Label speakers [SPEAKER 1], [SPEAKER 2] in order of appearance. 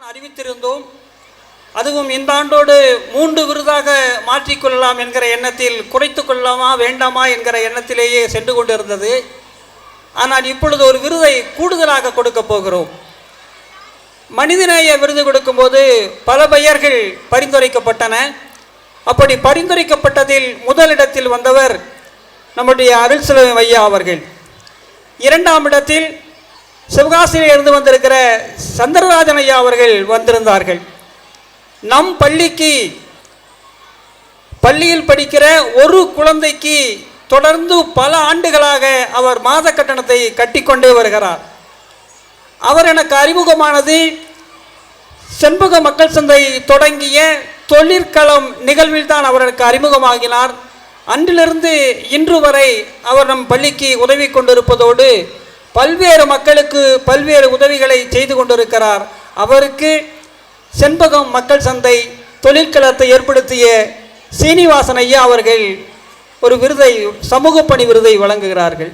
[SPEAKER 1] தான் அறிவித்திருந்தோம். அதுவும் இந்த ஆண்டோடு மூன்று விருதாக மாற்றிக்கொள்ளலாம் என்கிற எண்ணத்தில் குறைத்து கொள்ளலாமா வேண்டாமா என்கிற எண்ணத்திலேயே சென்று கொண்டிருந்தது. ஆனால் இப்பொழுது ஒரு விருதை கூடுதலாக கொடுக்க போகிறோம். மனிதநேய விருது கொடுக்கும்போது பல பெயர்கள் பரிந்துரைக்கப்பட்டன. அப்படி பரிந்துரைக்கப்பட்டதில் முதலிடத்தில் வந்தவர் நம்முடைய அருள்சிலவம் ஐயா அவர்கள். இரண்டாம் இடத்தில் சிவகாசியில் இருந்து வந்திருக்கிற சந்திரராஜன் ஐயா அவர்கள் வந்திருந்தார்கள். நம் பள்ளிக்கு பள்ளியில் படிக்கிற ஒரு குழந்தைக்கு தொடர்ந்து பல ஆண்டுகளாக அவர் மாத கட்டணத்தை கட்டிக்கொண்டே வருகிறார். அவர் எனக்கு அறிமுகமானது செண்பக மக்கள் சந்தை தொடங்கிய தொழிற்களம் நிகழ்வில் தான் அவர் எனக்கு அறிமுகமாகினார். அன்றிலிருந்து இன்று வரை அவர் நம் பள்ளிக்கு உதவி கொண்டிருப்பதோடு பல்வேறு மக்களுக்கு பல்வேறு உதவிகளை செய்து கொண்டிருக்கிறார். அவருக்கு செண்பகம் மக்கள் சந்தை தொழிற்களத்தை ஏற்படுத்திய சீனிவாசன் ஐயா அவர்கள் ஒரு விருதை சமூக பணி விருதை வழங்குகிறார்கள்.